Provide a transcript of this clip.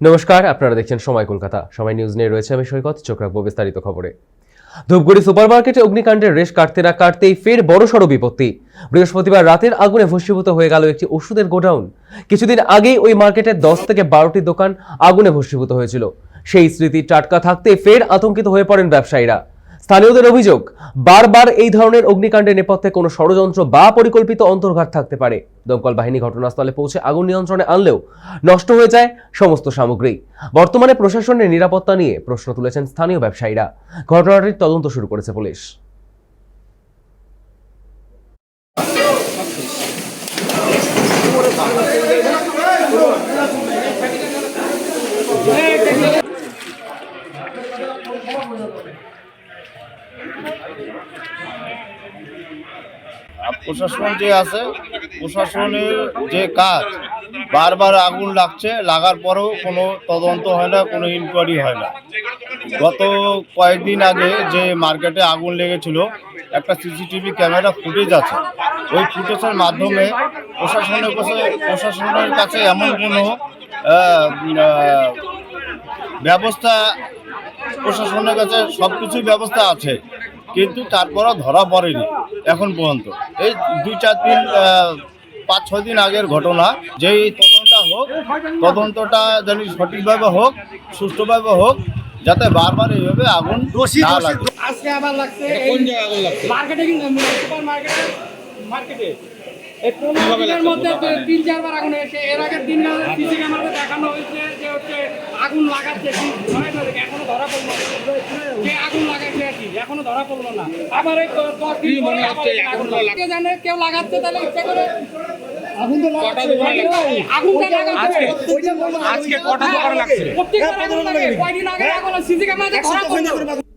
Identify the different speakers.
Speaker 1: নমস্কার, আপনারা দেখছেন সময় কলকাতা। সময় নিউজ নিয়ে রয়েছে আমি সৈকত, চোখ রাখব বিস্তারিত খবরে। ধূপগুড়ি সুপারমার্কেটে অগ্নিকাণ্ডের রেশ কাটতে না কাটতেই ফের বড়সড় বিপত্তি। বৃহস্পতিবার রাতের আগুনে ভস্মীভূত হয়ে গেল একটি ওষুধের গোডাউন। কিছুদিন আগেই ওই মার্কেটের দশ থেকে বারোটি দোকান আগুনে ভস্মীভূত হয়েছিল। সেই স্মৃতি টাটকা থাকতে ফের আতঙ্কিত হয়ে পড়েন ব্যবসায়ীরা। স্থানীয়দের অভিযোগ, বারবার এই ধরনের অগ্নিকাণ্ডের নেপথ্যে কোনো ষড়যন্ত্র বা পরিকল্পিত অন্তর্ঘাত থাকতে পারে। দমকল বাহিনী ঘটনাস্থলে পৌঁছে আগুন নিয়ন্ত্রণে আনলেও নষ্ট হয়ে যায় সমস্ত সামগ্রী। বর্তমানে প্রশাসনের নিরাপত্তা নিয়ে প্রশ্ন তুলেছেন স্থানীয় ব্যবসায়ীরা। ঘটনাটির তদন্ত শুরু করেছে পুলিশ।
Speaker 2: প্রশাসন যে আছে, প্রশাসনের যে কাজ, বারবার আগুন লাগছে, লাগার পরেও কোনো তদন্ত হয় না, কোনো ইনকোয়ারি হয় না। গত কয়েকদিন আগে যে মার্কেটে আগুন লেগেছিল, একটা সিসিটিভি ক্যামেরা ফুটেজ আছে। ওই ফুটেজের মাধ্যমে প্রশাসনের কাছে প্রশাসনের কাছে এমন কোনো ব্যবস্থা, প্রশাসনের কাছে সব কিছুই ব্যবস্থা আছে। কিন্তু তারপরও ধরা পড়েনি এখন পর্যন্ত। এই দুই চার দিন পাঁচ ছয় দিন আগের ঘটনা যেই তদন্তটা হোক তদন্তটা যেন সঠিকভাবে হোক সুষ্ঠুভাবে হোক যাতে বারবার এইভাবে আগুন না লাগে।
Speaker 3: আজকে আবার লাগছে কোন জায়গায় আগুন লাগছে? মার্কেটে কিন্তু সুপার মার্কেটে। মার্কেটে এই পনেরো দিনের মধ্যে তিন চারবার আগুন এসে এর আগের দিন সিসি ক্যামেরাতে দেখানো হয়েছে যে হচ্ছে আগুন লাগাচ্ছে এখনও ধরা পড়ল না কে আগুন লাগাচ্ছে আর কি এখনও ধরা পড়ল না। আবার জানে কেউ লাগাচ্ছে তাহলে ইচ্ছা করে। আজকে কটা দোকান লাগছে? প্রত্যেকবার আগুন লাগে কয়দিন আগে আগুন সিসি ক্যামেরা ধরা পড়ল।